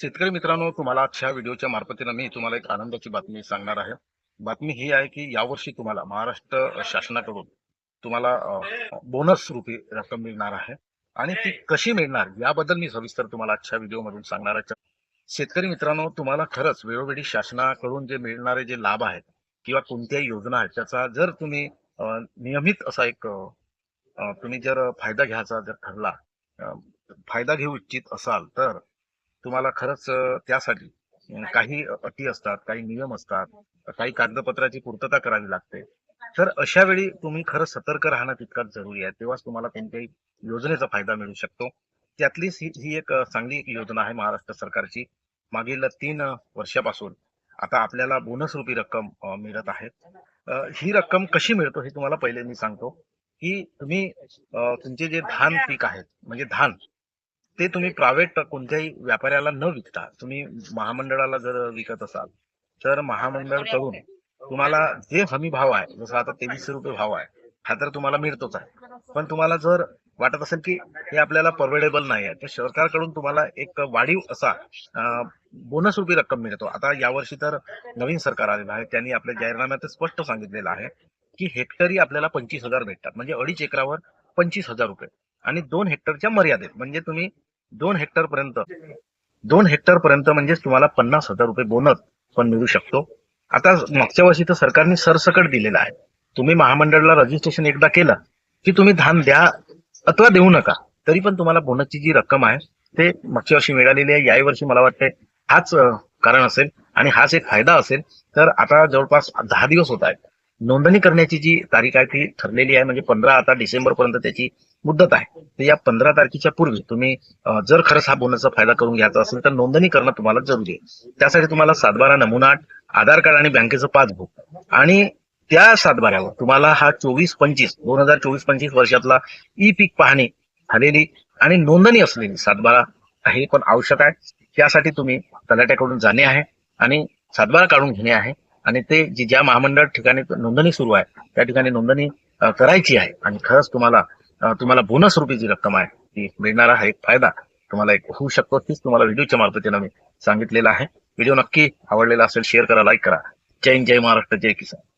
शेतकरी मित्रांनो तुम्हाला आजच्या व्हिडिओच्या मार्फतीनं मी तुम्हाला एक आनंदाची बातमी सांगणार आहे. बातमी ही आहे की यावर्षी तुम्हाला महाराष्ट्र शासनाकडून तुम्हाला बोनस रूपी रक्कम मिळणार आहे आणि ती कशी मिळणार याबद्दल मी सविस्तर तुम्हाला आजच्या व्हिडिओमधून सांगणार आहे. शेतकरी मित्रांनो तुम्हाला खरंच वेळोवेळी शासनाकडून जे मिळणारे जे लाभ आहेत किंवा कोणत्याही योजना आहेत त्याचा जर तुम्ही नियमित असा एक तुम्ही जर फायदा घ्यायचा जर ठरला फायदा घेऊ इच्छित असाल तर तुम्हाला खरंच त्यासाठी काही अटी असतात काही नियम असतात काही कागदपत्राची पूर्तता करावी लागते. तर अशा वेळी तुम्ही खरंच सतर्क राहणं तितकंच जरुरी आहे. तेव्हाच तुम्हाला कोणत्याही योजनेचा फायदा मिळू शकतो. त्यातलीच ही ही एक चांगली योजना आहे महाराष्ट्र सरकारची. मागील तीन वर्षापासून आता आपल्याला बोनस रूपी रक्कम मिळत आहे. ही रक्कम कशी मिळतो हे तुम्हाला पहिले मी सांगतो. की तुम्ही तुमचे जे धान पीक आहेत म्हणजे धान ते तुम्ही प्रायव्हेट कोणत्याही व्यापाऱ्याला न विकता तुम्ही महामंडळाला जर विकत असाल तर महामंडळकडून तुम्हाला जे हमी भाव आहे जसं आता तेवीसशे रुपये भाव आहे हा तर तुम्हाला मिळतोच आहे. पण तुम्हाला जर वाटत असेल की हे आपल्याला परवडेबल नाही आहे तर सरकारकडून तुम्हाला एक वाढीव असा बोनस रूपी रक्कम मिळतो. आता यावर्षी तर नवीन सरकार आलेलं आहे त्यांनी आपल्या जाहीरनाम्यात स्पष्ट सांगितलेलं आहे की हेक्टरी आपल्याला पंचवीस हजार भेटतात. म्हणजे अडीच एकरावर पंचवीस हजार रुपये आणि दोन हेक्टरच्या मर्यादेत. म्हणजे तुम्ही दोन हेक्टर पर्यंत दोन हेक्टर पर्यंत म्हणजे तुम्हाला पन्नास हजार रुपये बोनस पण मिळू शकतो. आता मागच्या वर्षी तर सरकारने सरसकट दिलेला आहे. तुम्ही महामंडळाला रजिस्ट्रेशन एकदा केलं की तुम्ही धान द्या अथवा देऊ नका. तरी पण तुम्हाला बोनसची जी रक्कम आहे ते मागच्या वर्षी मिळालेली आहे. याही वर्षी मला वाटते हाच कारण असेल आणि हाच एक फायदा असेल. तर आता जवळपास दहा दिवस होत आहेत. नोंदणी करण्याची जी तारीख आहे ती ठरलेली आहे. म्हणजे पंधरा आता डिसेंबर पर्यंत त्याची मुद्दत आहे. तर या पंधरा तारखेच्या पूर्वी तुम्ही जर खरंच हा बोनसचा फायदा करून घ्यायचा असेल तर नोंदणी करणं तुम्हाला जरुरी आहे. त्यासाठी तुम्हाला सातबारा नमुना आधार कार्ड आणि बँकेचं पासबुक आणि त्या सातबाऱ्यावर तुम्हाला हा चोवीस पंचवीस दोन हजार चोवीस पंचवीस वर्षातला ई पीक पाहणी झालेली आणि नोंदणी असलेली सातबारा हे पण आवश्यक आहे. त्यासाठी तुम्ही तलाट्याकडून जाणे आहे आणि सातबारा काढून घेणे आहे आणि ते जी ज्या महामंडळ ठिकाणी नोंदणी सुरू आहे त्या ठिकाणी नोंदणी करायची आहे आणि खरंच तुम्हाला तुम्हाला बोनस रूपी जी रक्कम आहे. ती मिळणारा हा एक फायदा तुम्हाला एक होऊ शकतो. तीच तुम्हाला व्हिडिओच्या मार्फतीनं मी सांगितलेलं आहे. व्हिडिओ नक्की आवडलेला असेल शेअर करा लाईक करा. जय जय महाराष्ट्र जय किसान.